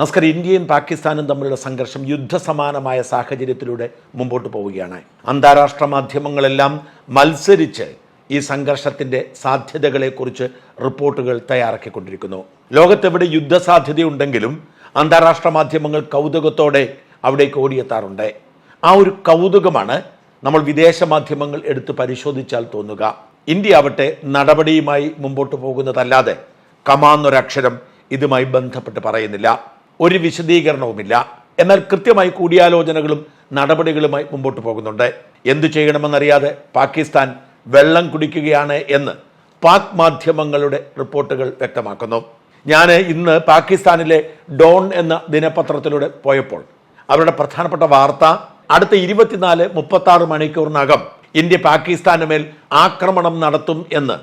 നമസ്കാരം ഇന്ത്യയും പാകിസ്ഥാനും തമ്മിലുള്ള സംഘർഷം യുദ്ധസമാനമായ സാഹചര്യത്തിലൂടെ മുമ്പോട്ട് പോവുകയാണ്. അന്താരാഷ്ട്ര മാധ്യമങ്ങളെല്ലാം മത്സരിച്ച് ഈ സംഘർഷത്തിന്റെ സാധ്യതകളെക്കുറിച്ച് റിപ്പോർട്ടുകൾ തയ്യാറാക്കിക്കൊണ്ടിരിക്കുന്നു. ലോകത്തെവിടെ യുദ്ധസാധ്യതയുണ്ടെങ്കിലും അന്താരാഷ്ട്ര മാധ്യമങ്ങൾ കൗതുകത്തോടെ അവിടേക്ക് ഓടിയെത്താറുണ്ട്. ആ ഒരു കൗതുകമാണ് നമ്മൾ വിദേശ മാധ്യമങ്ങൾ എടുത്ത് പരിശോധിച്ചാൽ തോന്നുക. ഇന്ത്യ ആവട്ടെ നടപടിയുമായി മുമ്പോട്ട് പോകുന്നതല്ലാതെ കമാന്നൊരക്ഷരം ഇതുമായി ബന്ധപ്പെട്ട് പറയുന്നില്ല. ഒരു വിശദീകരണവുമില്ല. എന്നാൽ കൃത്യമായി കൂടിയാലോചനകളും നടപടികളുമായി മുമ്പോട്ട് പോകുന്നുണ്ട്. എന്തു ചെയ്യണമെന്നറിയാതെ പാകിസ്ഥാൻ വെള്ളം കുടിക്കുകയാണ് എന്ന് പാക് മാധ്യമങ്ങളുടെ റിപ്പോർട്ടുകൾ വ്യക്തമാക്കുന്നു. ഞാൻ ഇന്ന് പാകിസ്ഥാനിലെ ഡോൺ എന്ന ദിനപത്രത്തിലൂടെ പോയപ്പോൾ അവരുടെ പ്രധാനപ്പെട്ട വാർത്ത അടുത്ത ഇരുപത്തിനാല് മുപ്പത്തി ആറ് മണിക്കൂറിനകം ഇന്ത്യ പാകിസ്ഥാന് മേൽ ആക്രമണം നടത്തും എന്ന്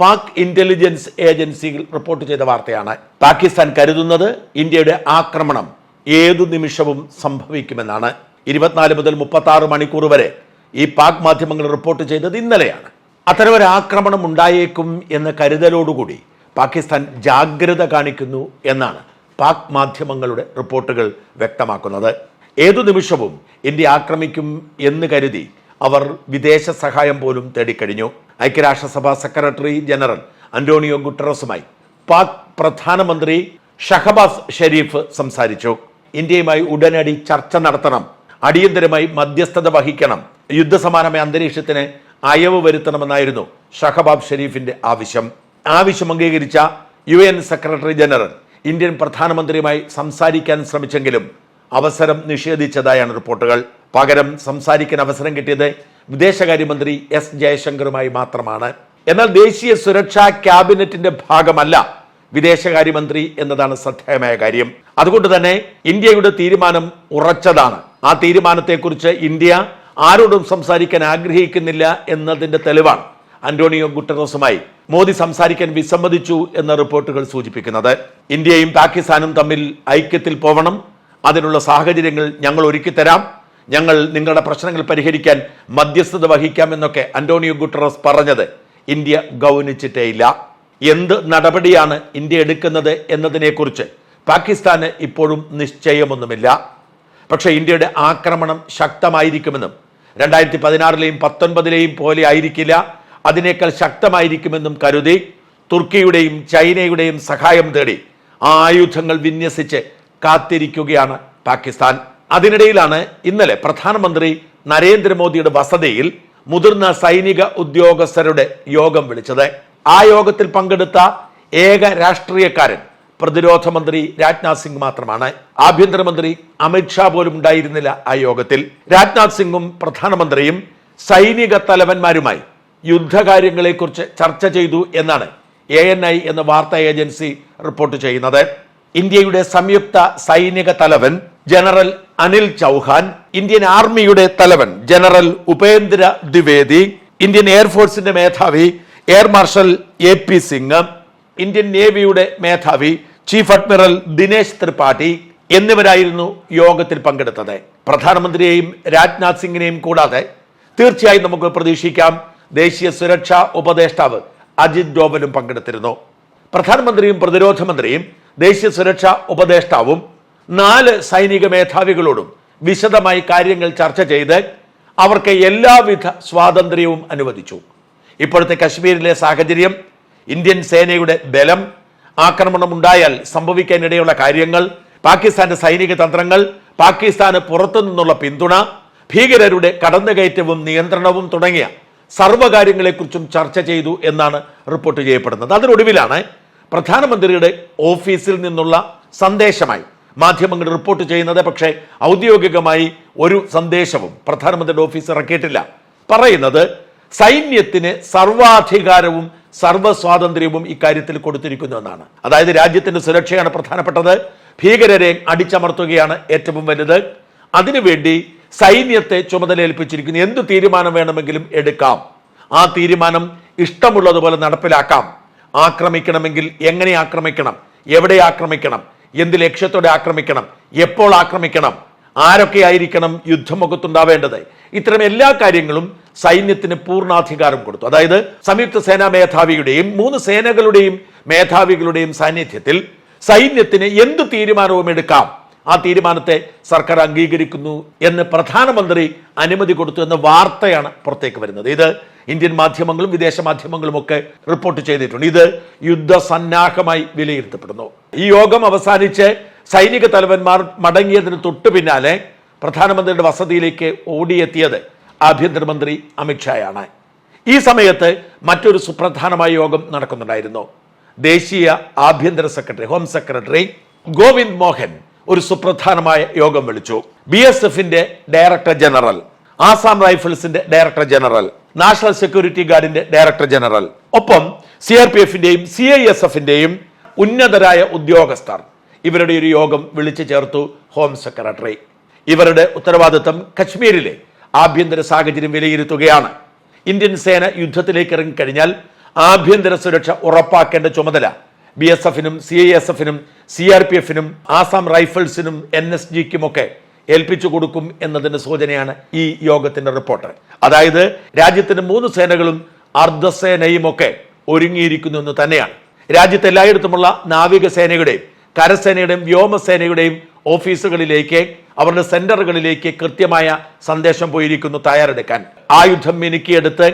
പാക് ഇന്റലിജൻസ് ഏജൻസികൾ റിപ്പോർട്ട് ചെയ്ത വാർത്തയാണ്. പാകിസ്ഥാൻ കരുതുന്നത് ഇന്ത്യയുടെ ആക്രമണം ഏതു നിമിഷവും സംഭവിക്കുമെന്നാണ്. ഇരുപത്തിനാല് മുതൽ മുപ്പത്തി ആറ് മണിക്കൂർ വരെ ഈ പാക് മാധ്യമങ്ങൾ റിപ്പോർട്ട് ചെയ്തത് ഇന്നലെയാണ്. അത്തരമൊരു ആക്രമണം ഉണ്ടായേക്കും എന്ന കരുതലോടുകൂടി പാകിസ്ഥാൻ ജാഗ്രത കാണിക്കുന്നു എന്നാണ് പാക് മാധ്യമങ്ങളുടെ റിപ്പോർട്ടുകൾ വ്യക്തമാക്കുന്നത്. ഏതു നിമിഷവും ഇന്ത്യ ആക്രമിക്കും എന്ന് കരുതി അവർ വിദേശ സഹായം പോലും തേടിക്കഴിഞ്ഞു. ഐക്യരാഷ്ട്രസഭ സെക്രട്ടറി ജനറൽ അന്റോണിയോ ഗുട്ടറസുമായി പാക് പ്രധാനമന്ത്രി ഷഹബാസ് ഷെരീഫ് സംസാരിച്ചു. ഇന്ത്യയുമായി ഉടനടി ചർച്ച നടത്തണം. അടിയന്തരമായി മധ്യസ്ഥത വഹിക്കണം. യുദ്ധസമാനമായ അന്തരീക്ഷത്തിന് അയവ് വരുത്തണമെന്നായിരുന്നു ഷഹബാബ് ഷെരീഫിന്റെ ആവശ്യം. ആവശ്യം അംഗീകരിച്ച U N secretary general Indian പ്രധാനമന്ത്രിയുമായി സംസാരിക്കാൻ ശ്രമിച്ചെങ്കിലും അവസരം നിഷേധിച്ചതായാണ് റിപ്പോർട്ടുകൾ. പകരം സംസാരിക്കാൻ അവസരം കിട്ടിയത് വിദേശകാര്യമന്ത്രി എസ് ജയശങ്കറുമായി മാത്രമാണ്. എന്നാൽ ദേശീയ സുരക്ഷാ ക്യാബിനറ്റിന്റെ ഭാഗമല്ല വിദേശകാര്യമന്ത്രി എന്നതാണ് ശ്രദ്ധേയമായ കാര്യം. അതുകൊണ്ട് തന്നെ ഇന്ത്യയുടെ തീരുമാനം ഉറച്ചതാണ്. ആ തീരുമാനത്തെക്കുറിച്ച് ഇന്ത്യ ആരോടും സംസാരിക്കാൻ ആഗ്രഹിക്കുന്നില്ല എന്നതിന്റെ തെളിവാണ് അന്റോണിയോ ഗുട്ടറോസുമായി മോദി സംസാരിക്കാൻ വിസമ്മതിച്ചു എന്ന റിപ്പോർട്ടുകൾ സൂചിപ്പിക്കുന്നത്. ഇന്ത്യയും പാകിസ്ഥാനും തമ്മിൽ ഐക്യത്തിൽ പോവണം. അതിനുള്ള സാഹചര്യങ്ങൾ ഞങ്ങൾ ഒരുക്കിത്തരാം. ഞങ്ങൾ നിങ്ങളുടെ പ്രശ്നങ്ങൾ പരിഹരിക്കാൻ മധ്യസ്ഥത വഹിക്കാമെന്നൊക്കെ അന്റോണിയോ ഗുട്ടറസ് പറഞ്ഞത്. ഇന്ത്യ ഗൗനിച്ചിട്ടേയില്ല. എന്ത് നടപടിയാണ് ഇന്ത്യ എടുക്കുന്നത് എന്നതിനെക്കുറിച്ച് പാകിസ്ഥാന് ഇപ്പോഴും നിശ്ചയമൊന്നുമില്ല. പക്ഷേ ഇന്ത്യയുടെ ആക്രമണം ശക്തമായിരിക്കുമെന്നും രണ്ടായിരത്തി പതിനാറിലെയും പത്തൊൻപതിലെയും പോലെ ആയിരിക്കില്ല അതിനേക്കാൾ ശക്തമായിരിക്കുമെന്നും കരുതി തുർക്കിയുടെയും ചൈനയുടെയും സഹായം തേടി ആയുധങ്ങൾ വിന്യസിച്ച് കാത്തിരിക്കുകയാണ് പാകിസ്ഥാൻ. അതിനിടയിലാണ് ഇന്നലെ പ്രധാനമന്ത്രി നരേന്ദ്രമോദിയുടെ വസതിയിൽ മുതിർന്ന സൈനിക ഉദ്യോഗസ്ഥരുടെ യോഗം വിളിച്ചത്. ആ യോഗത്തിൽ പങ്കെടുത്ത ഏക രാഷ്ട്രീയക്കാരൻ പ്രതിരോധ മന്ത്രി രാജ്നാഥ് സിംഗ് മാത്രമാണ്. ആഭ്യന്തരമന്ത്രി അമിത്ഷാ പോലും ഉണ്ടായിരുന്നില്ല ആ യോഗത്തിൽ. രാജ്നാഥ് സിംഗും പ്രധാനമന്ത്രിയും സൈനിക തലവന്മാരുമായി യുദ്ധകാര്യങ്ങളെക്കുറിച്ച് ചർച്ച ചെയ്തു എന്നാണ് എ എൻ ഐ എന്ന വാർത്താ ഏജൻസി റിപ്പോർട്ട് ചെയ്യുന്നത്. ഇന്ത്യയുടെ സംയുക്ത സൈനിക തലവൻ ജനറൽ അനിൽ ചൗഹാൻ ഇന്ത്യൻ ആർമിയുടെ തലവൻ ജനറൽ ഉപേന്ദ്ര ദ്വിവേദി ഇന്ത്യൻ എയർഫോഴ്സിന്റെ മേധാവി air marshal A P Singh Indian നേവിയുടെ മേധാവി ചീഫ് അഡ്മിറൽ ദിനേശ് ത്രിപാഠി എന്നിവരായിരുന്നു യോഗത്തിൽ പങ്കെടുത്തത്. പ്രധാനമന്ത്രിയെയും രാജ്നാഥ് സിംഗിനെയും കൂടാതെ തീർച്ചയായും നമുക്ക് പ്രതീക്ഷിക്കാം ദേശീയ സുരക്ഷാ ഉപദേഷ്ടാവ് അജിത് ഡോവലും പങ്കെടുത്തിരുന്നു. പ്രധാനമന്ത്രിയും പ്രതിരോധ മന്ത്രിയും ദേശീയ സുരക്ഷാ ഉപദേഷ്ടാവും നാല് സൈനിക മേധാവികളോടും വിശദമായി കാര്യങ്ങൾ ചർച്ച ചെയ്ത് അവർക്ക് എല്ലാവിധ സ്വാതന്ത്ര്യവും അനുവദിച്ചു. ഇപ്പോഴത്തെ കശ്മീരിലെ സാഹചര്യം ഇന്ത്യൻ സേനയുടെ ബലം ആക്രമണമുണ്ടായാൽ സംഭവിക്കാനിടയുള്ള കാര്യങ്ങൾ പാകിസ്ഥാന്റെ സൈനിക തന്ത്രങ്ങൾ പാകിസ്ഥാന് പുറത്തു നിന്നുള്ള പിന്തുണ ഭീകരരുടെ കടന്നുകയറ്റവും നിയന്ത്രണവും തുടങ്ങിയ സർവകാര്യങ്ങളെക്കുറിച്ചും ചർച്ച ചെയ്തു എന്നാണ് റിപ്പോർട്ട് ചെയ്യപ്പെടുന്നത്. അതിനൊടുവിലാണ് പ്രധാനമന്ത്രിയുടെ ഓഫീസിൽ നിന്നുള്ള സന്ദേശമായി മാധ്യമങ്ങൾ റിപ്പോർട്ട് ചെയ്യുന്നത് പക്ഷേ ഔദ്യോഗികമായി ഒരു സന്ദേശവും പ്രധാനമന്ത്രിയുടെ ഓഫീസ് ഇറക്കിയിട്ടില്ല. പറയുന്നത് സൈന്യത്തിന് സർവാധികാരവും സർവസ്വാതന്ത്ര്യവും ഇക്കാര്യത്തിൽ കൊടുത്തിരിക്കുന്നു എന്നാണ്. അതായത് രാജ്യത്തിന്റെ സുരക്ഷയാണ് പ്രധാനപ്പെട്ടത്. ഭീകരരെ അടിച്ചമർത്തുകയാണ് ഏറ്റവും വലുത്. അതിനുവേണ്ടി സൈന്യത്തെ ചുമതലയേൽപ്പിച്ചിരിക്കുന്നു. എന്ത് തീരുമാനം വേണമെങ്കിലും എടുക്കാം. ആ തീരുമാനം ഇഷ്ടമുള്ളതുപോലെ നടപ്പിലാക്കാം. ആക്രമിക്കണമെങ്കിൽ എങ്ങനെ ആക്രമിക്കണം? എവിടെ ആക്രമിക്കണം? എന്ത് ലക്ഷ്യത്തോടെ ആക്രമിക്കണം? എപ്പോൾ ആക്രമിക്കണം? ആരൊക്കെ ആയിരിക്കണം യുദ്ധമുഖത്തുണ്ടാവേണ്ടത്? ഇത്തരം എല്ലാ കാര്യങ്ങളും സൈന്യത്തിന് പൂർണാധികാരം കൊടുത്തു. അതായത് സംയുക്ത സേനാ മേധാവിയുടെയും മൂന്ന് സേനകളുടെയും മേധാവികളുടെയും സാന്നിധ്യത്തിൽ സൈന്യത്തിന് എന്ത് തീരുമാനവും എടുക്കാം? ആ തീരുമാനത്തെ സർക്കാർ അംഗീകരിക്കുന്നു എന്ന് പ്രധാനമന്ത്രി അനുമതി കൊടുത്തു എന്ന വാർത്തയാണ് പുറത്തേക്ക് വരുന്നത്. ഇത് ഇന്ത്യൻ മാധ്യമങ്ങളും വിദേശ മാധ്യമങ്ങളും ഒക്കെ റിപ്പോർട്ട് ചെയ്തിട്ടുണ്ട്. ഇത് യുദ്ധസന്നാഹമായി വിലയിരുത്തപ്പെടുന്നു. ഈ യോഗം അവസാനിച്ച് സൈനിക തലവന്മാർ മടങ്ങിയതിന് തൊട്ടു പിന്നാലെ പ്രധാനമന്ത്രിയുടെ വസതിയിലേക്ക് ഓടിയെത്തിയത് ആഭ്യന്തരമന്ത്രി അമിത്ഷായാണ് ഈ സമയത്ത് മറ്റൊരു സുപ്രധാനമായ യോഗം നടക്കുന്നുണ്ടായിരുന്നു. ദേശീയ ആഭ്യന്തര secretary home secretary Govind Mohan ഒരു സുപ്രധാനമായ യോഗം വിളിച്ചു. ബി എസ് എഫിന്റെ ഡയറക്ടർ ജനറൽ ആസാം റൈഫിൾസിന്റെ ഡയറക്ടർ ജനറൽ നാഷണൽ സെക്യൂരിറ്റി ഗാർഡിന്റെ ഡയറക്ടർ ജനറൽ ഒപ്പം സി ആർ പി എഫിന്റെയും സി ഐ എസ് എഫിന്റെയും ഉന്നതരായ ഉദ്യോഗസ്ഥർ. ഇവരുടെ ഒരു യോഗം വിളിച്ചു ചേർത്തു ഹോം സെക്രട്ടറി ഇവരുടെ ഉത്തരവാദിത്തം കശ്മീരിലെ ആഭ്യന്തര സാഹചര്യം വിലയിരുത്തുകയാണ്. ഇന്ത്യൻ സേന യുദ്ധത്തിലേക്ക് ഇറങ്ങിക്കഴിഞ്ഞാൽ ആഭ്യന്തര സുരക്ഷ ഉറപ്പാക്കേണ്ട ചുമതല ബി എസ് എഫിനും സി ഐ എസ് എഫിനും സി ആർ പി എഫിനും ആസാം റൈഫിൾസിനും എൻ എസ് ജിക്കുമൊക്കെ ഏൽപ്പിച്ചു കൊടുക്കും എന്നതിന്റെ സൂചനയാണ് ഈ യോഗത്തിന്റെ റിപ്പോർട്ട്. അതായത് രാജ്യത്തിന്റെ മൂന്ന് സേനകളും അർദ്ധസേനയും ഒക്കെ ഒരുങ്ങിയിരിക്കുന്നു എന്ന് തന്നെയാണ്. രാജ്യത്ത് എല്ലായിടത്തുമുള്ള നാവികസേനയുടെയും കരസേനയുടെയും വ്യോമസേനയുടെയും ഓഫീസുകളിലേക്ക് അവരുടെ സെന്ററുകളിലേക്ക് കൃത്യമായ സന്ദേശം പോയിരിക്കുന്നു തയ്യാറെടുക്കാൻ. ആയുധം മിനുക്കിയെടുത്ത്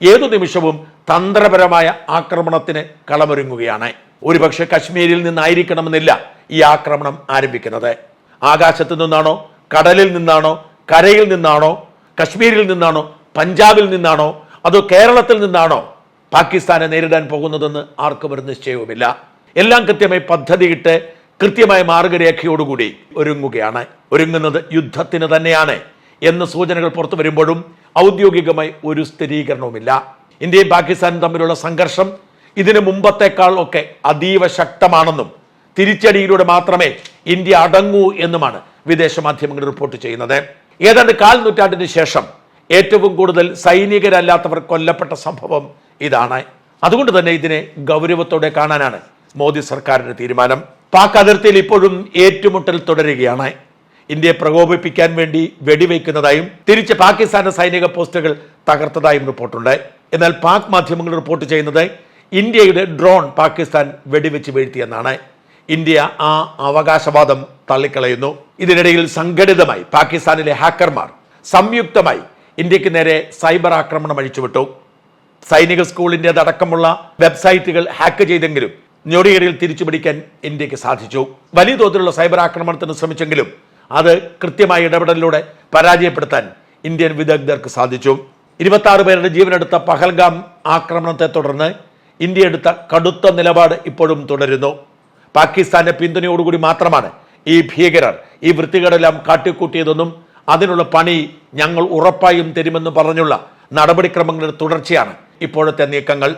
ഏതു നിമിഷവും തന്ത്രപരമായ ആക്രമണത്തിന് കളമൊരുങ്ങുകയാണ്. ഒരുപക്ഷെ കശ്മീരിൽ നിന്നായിരിക്കണമെന്നില്ല ഈ ആക്രമണം ആരംഭിക്കുന്നത്. ആകാശത്ത് നിന്നാണോ കടലിൽ നിന്നാണോ കരയിൽ നിന്നാണോ കശ്മീരിൽ നിന്നാണോ പഞ്ചാബിൽ നിന്നാണോ അതോ കേരളത്തിൽ നിന്നാണോ പാകിസ്ഥാനെ നേരിടാൻ പോകുന്നതെന്ന് ആർക്കും ഒരു നിശ്ചയവുമില്ല. എല്ലാം കൃത്യമായി പദ്ധതിയിട്ട് കൃത്യമായ മാർഗരേഖയോടുകൂടി ഒരുങ്ങുകയാണ്. ഒരുങ്ങുന്നത് യുദ്ധത്തിന് തന്നെയാണ് എന്ന സൂചനകൾ പുറത്തു വരുമ്പോഴും ഔദ്യോഗികമായി ഒരു സ്ഥിരീകരണവുമില്ല. ഇന്ത്യയും പാകിസ്ഥാനും തമ്മിലുള്ള സംഘർഷം ഇതിനു മുമ്പത്തേക്കാൾ ഒക്കെ അതീവ ശക്തമാണെന്നും തിരിച്ചടിയിലൂടെ മാത്രമേ ഇന്ത്യ അടങ്ങൂ എന്നുമാണ് വിദേശ മാധ്യമങ്ങൾ റിപ്പോർട്ട് ചെയ്യുന്നത്. ഏതാണ്ട് കാൽ നൂറ്റാണ്ടിന് ശേഷം ഏറ്റവും കൂടുതൽ സൈനികരല്ലാത്തവർ കൊല്ലപ്പെട്ട സംഭവം ഇതാണ്. അതുകൊണ്ട് തന്നെ ഇതിനെ ഗൗരവത്തോടെ കാണാനാണ് മോദി സർക്കാരിന്റെ തീരുമാനം. പാക് അതിർത്തിയിൽ ഇപ്പോഴും ഏറ്റുമുട്ടൽ തുടരുകയാണ്. ഇന്ത്യയെ പ്രകോപിപ്പിക്കാൻ വേണ്ടി വെടിവെക്കുന്നതായും തിരിച്ച് പാകിസ്ഥാന്റെ സൈനിക പോസ്റ്റുകൾ തകർത്തതായും റിപ്പോർട്ടുണ്ട്. എന്നാൽ പാക് മാധ്യമങ്ങൾ റിപ്പോർട്ട് ചെയ്യുന്നത് ഇന്ത്യയുടെ ഡ്രോൺ പാകിസ്ഥാൻ വെടിവെച്ച് വീഴ്ത്തിയെന്നാണ്. ഇന്ത്യ ആ അവകാശവാദം തള്ളിക്കളയുന്നു. ഇതിനിടയിൽ സംഘടിതമായി പാകിസ്ഥാനിലെ ഹാക്കർമാർ സംയുക്തമായി ഇന്ത്യയ്ക്ക് നേരെ സൈബർ ആക്രമണം അഴിച്ചുവിട്ടു. സൈനിക സ്കൂളിന്റെതടക്കമുള്ള വെബ്സൈറ്റുകൾ ഹാക്ക് ചെയ്തെങ്കിലും ഞൊടിയിടയിൽ തിരിച്ചുപിടിക്കാൻ ഇന്ത്യയ്ക്ക് സാധിച്ചു. വലിയ തോതിലുള്ള സൈബർ ആക്രമണത്തിന് ശ്രമിച്ചെങ്കിലും അത് കൃത്യമായ ഇടപെടലിലൂടെ പരാജയപ്പെടുത്താൻ ഇന്ത്യൻ വിദഗ്ധർക്ക് സാധിച്ചു. ഇരുപത്തി പേരുടെ ജീവനെടുത്ത പഹൽഗാം ആക്രമണത്തെ തുടർന്ന് ഇന്ത്യ എടുത്ത കടുത്ത നിലപാട് ഇപ്പോഴും തുടരുന്നു. പാകിസ്ഥാന്റെ പിന്തുണയോടുകൂടി മാത്രമാണ് ഈ ഭീകരർ ഈ വൃത്തികേടെല്ലാം കാട്ടിക്കൂട്ടിയതെന്നും അതിനുള്ള പണി ഞങ്ങൾ ഉറപ്പായും തരുമെന്ന് പറഞ്ഞുള്ള നടപടിക്രമങ്ങളുടെ തുടർച്ചയാണ് ഇപ്പോഴത്തെ നീക്കങ്ങൾ.